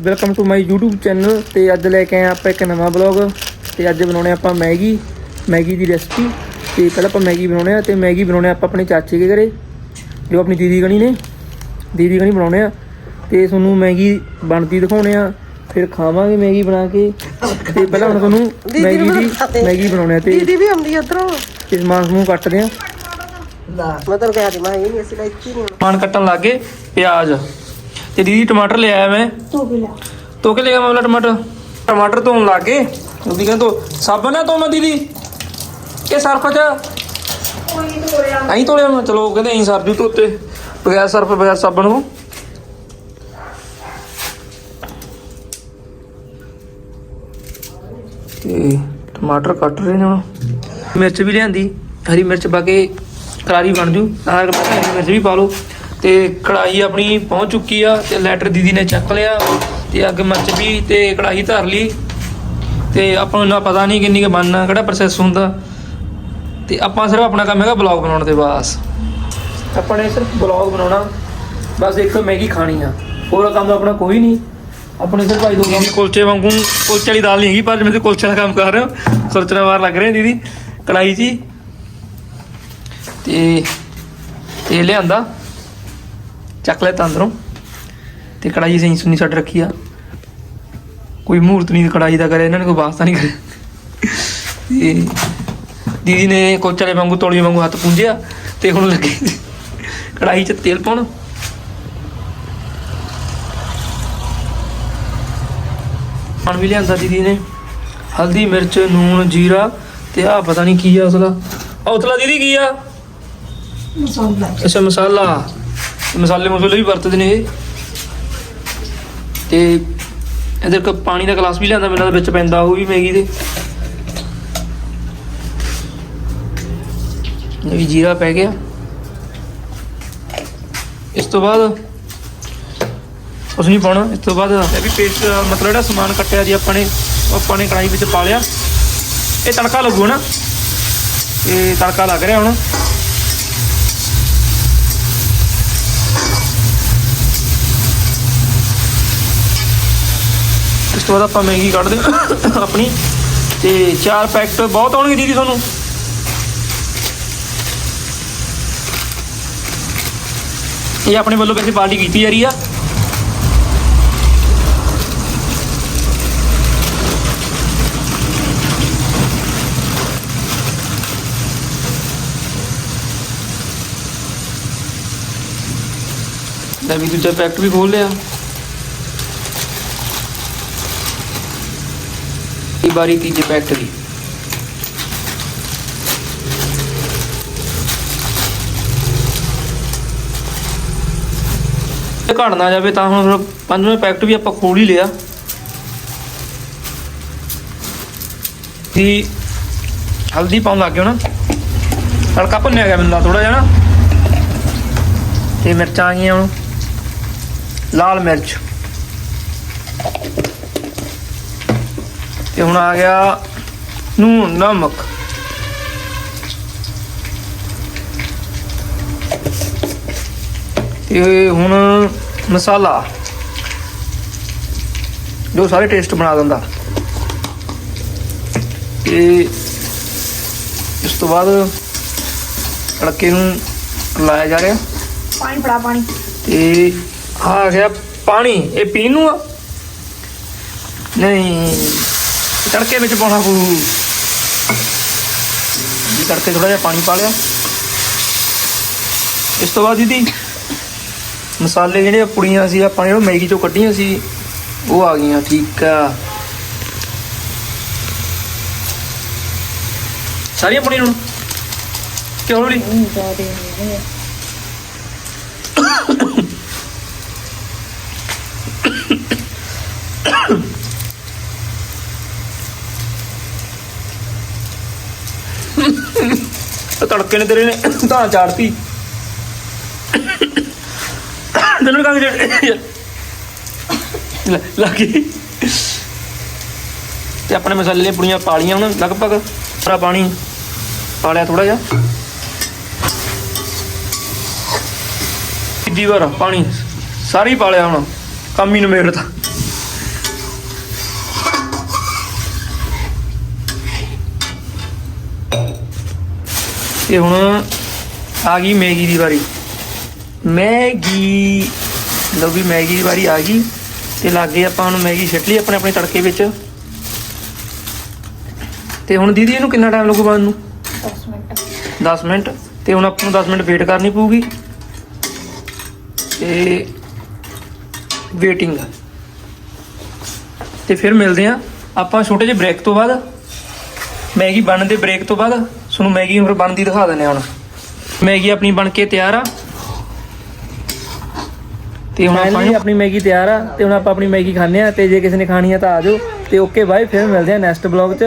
Welcome to my YouTube channel ਤੇ ਅੱਜ ਲੈ ਕੇ ਆਏ ਆਪਾਂ ਇੱਕ ਨਵਾਂ ਬਲੌਗ ਤੇ ਅੱਜ ਬਣਾਉਣੇ ਆਪਾਂ ਮੈਗੀ ਮੈਗੀ ਦੀ ਰੈਸਪੀ ਤੇ ਪਹਿਲਾਂ ਆਪਾਂ ਮੈਗੀ ਬਣਾਉਣੇ ਆ ਤੇ ਮੈਗੀ ਬਣਾਉਣੇ ਆਪਾਂ ਆਪਣੇ ਚਾਚੇ ਦੇ ਘਰੇ ਜੋ ਆਪਣੀ ਦੀਦੀ ਗਣੀ ਨੇ। ਦੀਦੀ ਗਣੀ ਬਣਾਉਣੇ ਆ ਤੇ ਤੁਹਾਨੂੰ ਮੈਗੀ ਬਣਦੀ ਦਿਖਾਉਣੇ ਆ ਫਿਰ ਖਾਵਾਂਗੇ ਮੈਗੀ ਬਣਾ ਕੇ। ਤੇ ਪਹਿਲਾਂ ਹੁਣ ਤੁਹਾਨੂੰ ਮੈਗੀ ਦੀ ਮੈਗੀ ਬਣਾਉਣੇ ਆ ਤੇ ਦੀਦੀ ਵੀ ਆਉਂਦੀ ਉਧਰੋਂ। ਇਸ ਮਾਂਸ ਨੂੰ ਕੱਟਦੇ ਆ। ਮੈਂ ਤਾਂ ਕਹਿ ਰਹੀ ਮੈਂ ਇਹ ਨਹੀਂ ਅਸੀਂ ਨਹੀਂ ਮਾਨ ਕੱਟਣ ਲੱਗੇ ਪਿਆਜ਼। ਤੇ ਦੀਦੀ ਟਮਾਟਰ ਲੈ ਆਇਆ ਮੈਂ। ਤੋ ਵੀ ਲੈ ਧੋ ਕੇ ਲੈ ਗਿਆ ਮਾਮਲਾ ਟਮਾਟਰ। ਟਮਾਟਰ ਧੋਣ ਲੱਗ ਗਏ। ਉਹਦੀ ਕਹਿੰਦੇ ਸਾਬਣ ਨਾ ਧੋਵਾਂ ਦੀਦੀ। ਇਹ ਸਰਫ ਚ? ਅਹੀਂ ਧੋਲਿਆ ਮੈਂ। ਚਲੋ ਕਹਿੰਦੇ ਅਹੀਂ ਸਰਫ ਜੂ ਧੋਤੇ। ਬਗੈਰ ਸਰਫ ਬਗੈਰ ਸਾਬਣ ਨੂੰ ਤੇ ਟਮਾਟਰ ਕੱਟ ਰਹੇ ਨੇ ਹੁਣ। ਮਿਰਚ ਵੀ ਲਿਆਂਦੀ। ਹਰੀ ਮਿਰਚ ਪਾ ਕੇ ਕਰਾਰੀ ਬਣ ਜੂ। ਹਰੀ ਮਿਰਚ ਵੀ ਪਾ ਲਓ। ਤੇ ਕੜਾਹੀ ਆਪਣੀ ਪਹੁੰਚ ਚੁੱਕੀ ਆ ਤੇ ਲੈਟਰ ਦੀਦੀ ਨੇ ਚੱਕ ਲਿਆ ਤੇ ਅੱਗ ਮਿਰਚ ਵੀ ਤੇ ਕੜਾਹੀ ਧਰ ਲਈ ਤੇ ਆਪਾਂ ਨੂੰ ਇੰਨਾ ਪਤਾ ਨਹੀਂ ਕਿੰਨੀ ਕੁ ਬਣਨਾ, ਕਿਹੜਾ ਪ੍ਰੋਸੈਸ ਹੁੰਦਾ। ਤੇ ਆਪਾਂ ਸਿਰਫ ਆਪਣਾ ਕੰਮ ਹੈਗਾ ਬਲੌਗ ਬਣਾਉਣ ਦੇ ਬਾਸ। ਆਪਾਂ ਨੇ ਸਿਰਫ ਬਲੌਗ ਬਣਾਉਣਾ, ਬਸ ਇੱਕ ਮੈਗੀ ਖਾਣੀ ਆ। ਹੋਰ ਕੰਮ ਆਪਣਾ ਕੋਈ ਨਹੀਂ। ਆਪਣੇ ਸਿਰਫ ਭਾਈ ਦੋ ਕੰਮ ਕੁਲਚੇ ਵਾਂਗੂ, ਕੁਲਚੇ ਵਾਲੀ ਦਾਲ ਨਹੀਂ ਹੈਗੀ, ਪਰ ਜਿਵੇਂ ਤੁਸੀਂ ਕੁਲਚੇ ਦਾ ਕੰਮ ਕਰ ਰਹੇ ਹੋ ਸੁਰਚਣਾ ਵਾਰ ਲੱਗ ਰਿਹਾ ਦੀਦੀ। ਕੜਾਈ ਜੀ। ਹੀ। ਤੇ ਤੇ ਲਿਆਂਦਾ। ਚੱਕ ਲੈ ਅੰਦਰੋਂ। ਤੇ ਕੜਾਈ ਸਹੀ ਸੁਣੀ ਛੱਡ ਰੱਖੀ ਆ। ਕੋਈ ਮੂਰਤ ਨਹੀਂ ਕੜਾਈ ਦਾ ਕਰੇ ਇਹਨਾਂ ਨੇ ਕੋਈ ਵਾਸਤਾ ਨਹੀਂ ਕਰੇ ਤੇ ਦੀਦੀ ਨੇ ਕੋਚਲੇ ਵਾਂਗੂ ਤੋਲੀ ਵਾਂਗੂ ਹੱਥ ਪੁੰਝਿਆ ਤੇ ਹੁਣ ਲੱਗੀ ਕੜਾਈ 'ਚ ਤੇਲ ਪਾਉਣ। ਪਾਣ ਵੀ ਲਿਆਂਦਾ ਦੀਦੀ ਨੇ। ਹਲਦੀ ਮਿਰਚ ਨੂਣ ਜੀਰਾ ਤੇ ਆ ਪਤਾ ਨਹੀਂ ਕੀ ਆ ਉਸਲਾ। ਆ ਉਤਲਾ ਦੀਦੀ ਕੀ ਆ? ਮਸਾਲਾ। ਅੱਛਾ ਮਸਾਲਾ। ਮਸਾਲੇ ਮਸੂਲੇ ਵੀ ਵਰਤਦੇ ਨੇ ਇਹ। ਤੇ ਇਹਦੇ ਕ ਪਾਣੀ ਦਾ ਗਲਾਸ ਵੀ ਲਿਆਂਦਾ ਮੈਨੂੰ ਲੱਗਦਾ ਵਿੱਚ ਪੈਂਦਾ ਉਹ ਵੀ ਮੈਗੀ ਦੇ। ਇਹ ਵੀ ਜੀਰਾ ਪੈ ਗਿਆ। ਇਸ ਤੋਂ ਬਾਅਦ ਉਸ ਨਹੀਂ ਪਾਉਣਾ, ਇਸ ਤੋਂ ਬਾਅਦ ਇਹ ਵੀ ਪੇਸਟ ਮਤਲਬ ਜਿਹੜਾ ਸਮਾਨ ਕੱਟਿਆ ਜੀ ਆਪਾਂ ਨੇ, ਉਹ ਆਪਾਂ ਨੇ ਕੜਾਈ ਵਿੱਚ ਪਾ ਲਿਆ। ਇਹ ਤੜਕਾ ਲੱਗੂ ਨਾ ਇਹ ਤੜਕਾ ਲੱਗ ਰਿਹਾ ਹੁਣ। ਤੋਂ ਬਾਅਦ ਆਪਾਂ ਮਹਿੰਗੀ ਕੱਢਦੇ ਹਾਂ ਆਪਣੀ ਤੇ ਚਾਰ ਪੈਕਟ ਬਹੁਤ ਆਉਣਗੇ ਦੀਦੀ ਤੁਹਾਨੂੰ। ਇਹ ਆਪਣੇ ਵੱਲੋਂ ਵੈਸੇ ਪਾਰਟੀ ਕੀਤੀ ਜਾ ਰਹੀ ਆ। ਲੈ ਵੀ ਦੂਜਾ ਪੈਕਟ ਵੀ ਖੋਲ ਲਿਆ। ਵਾਰੀ ਤੀਜੇ ਪੈਕਟ ਦੀ। ਇਹ ਘੜ ਨਾ ਜਾਵੇ ਤਾਂ ਹੁਣ ਫਿਰ ਪੰਜਵੇਂ ਪੈਕਟ ਵੀ ਆਪਾਂ ਖੋਲ ਹੀ ਲਿਆ। ਦੀ ਹਲਦੀ ਪਾਉਣ ਲੱਗ ਗਿਆ ਨਾ ਹਲਕਾ ਭੁੰਨਿਆ ਗਿਆ ਮੈਨੂੰ ਥੋੜਾ ਜਿਹਾ ਨਾ। ਤੇ ਮਿਰਚਾਂ ਆ ਗਈਆਂ ਹੁਣ। ਲਾਲ ਮਿਰਚ। ਤੇ ਹੁਣ ਆ ਗਿਆ ਨੂਨ ਨਮਕ। ਤੇ ਹੁਣ ਮਸਾਲਾ। ਜੋ ਸਾਰੇ ਟੇਸਟ ਬਣਾ ਦਿੰਦਾ। ਤੇ ਇਸ ਤੋਂ ਬਾਅਦ ਤੜਕੇ ਨੂੰ ਲਾਇਆ ਜਾ ਰਿਹਾ। ਪਾਣੀ ਫੜਾ ਪਾਣੀ। ਤੇ ਆ ਗਿਆ ਪਾਣੀ। ਇਹ ਪੀਣ ਨੂੰ ਆ? ਨਹੀਂ। ਤੜਕੇ ਵਿੱਚ ਪਾਉਣਾ ਪੂ ਜੀ, ਤੜਕੇ ਥੋੜਾ ਜਿਹਾ ਪਾਣੀ ਪਾ ਲਿਆ। ਇਸ ਤੋਂ ਬਾਅਦ ਦੀਦੀ, ਮਸਾਲੇ ਜਿਹੜੇ ਪੁੜੀਆਂ ਸੀ, ਆਪਾਂ ਜਿਹੜੇ ਮੈਗੀ ਚੋਂ ਕੱਢੀਆਂ ਸੀ। ਉਹ ਆ ਗਈਆਂ, ਠੀਕ ਆ। ਸਾਰੀਆਂ ਪੁੜੀਆਂ ਨੂੰ? ਕਿਉਂ ਨਹੀਂ ਤੜਕੇ ਨੇ ਤੇਰੇ ਨੇ ਤਾਂ ਚਾੜਤੀ। ਤੈਨੂੰ ਕਾਹ ਜੇ ਲੱਗੀ ਤੇ ਆਪਣੇ ਮਸਾਲੇ ਪੁੜੀਆਂ ਪਾ ਲਈਆਂ ਹੁਣ, ਲਗਭਗ ਸਾਰਾ ਪਾਣੀ। ਪਾਲਿਆ ਥੋੜਾ ਜਿਹਾ। ਤੀਜੀ ਵਾਰ ਪਾਣੀ। ਸਾਰੀ ਪਾਲਿਆ ਹੁਣ। ਕੰਮ ਹੀ ਨਵੇੜਤਾ ਤੇ ਹੁਣ ਆ ਗਈ ਮੈਗੀ ਦੀ ਵਾਰੀ। ਮੈਗੀ ਲਓ ਵੀ ਮੈਗੀ ਦੀ ਵਾਰੀ ਆ ਗਈ ਤੇ ਲੱਗੇ ਆਪਾਂ ਹੁਣ ਮੈਗੀ ਛੱਟ ਲਈ ਆਪਣੇ ਆਪਣੇ ਤੜਕੇ ਵਿੱਚ। ਤੇ ਹੁਣ ਦੀਦੀ ਇਹਨੂੰ ਕਿੰਨਾ ਟਾਈਮ ਲੱਗੂ ਬਣਨ ਨੂੰ 10 ਮਿੰਟ। 10 ਮਿੰਟ। ਤੇ ਹੁਣ ਆਪਾਂ ਨੂੰ 10 ਮਿੰਟ ਵੇਟ ਕਰਨੀ ਪਊਗੀ। ਤੇ ਵੇਟਿੰਗ ਤੇ ਫਿਰ ਮਿਲਦੇ ਆ ਆਪਾਂ ਛੋਟੇ ਜਿਹੇ ਬ੍ਰੇਕ ਤੋਂ ਬਾਅਦ। ਮੈਗੀ ਬਣਨ ਦੇ ਬ੍ਰੇਕ ਤੋਂ ਬਾਅਦ। ਤੁਹਾਨੂੰ ਮੈਗੀ ਫਿਰ ਬਣਦੀ ਦਿਖਾ ਦਿੰਦੇ ਹੁਣ। ਮੈਗੀ ਆਪਣੀ ਬਣ ਕੇ ਤਿਆਰ ਆ। ਤੇ ਹੁਣ ਆਪਾਂ ਆਪਣੀ ਮੈਗੀ ਤਿਆਰ ਆ ਤੇ ਹੁਣ ਆਪਾਂ ਆਪਣੀ ਮੈਗੀ ਖਾਣੇ ਆ ਤੇ ਜੇ ਕਿਸੇ ਨੇ ਖਾਣੀ ਆ ਤਾਂ ਆ ਜਾਓ। ਤੇ ਓਕੇ ਬਾਏ ਫਿਰ ਮਿਲਦੇ ਆ ਨੈਕਸਟ ਬਲੌਗ 'ਚ।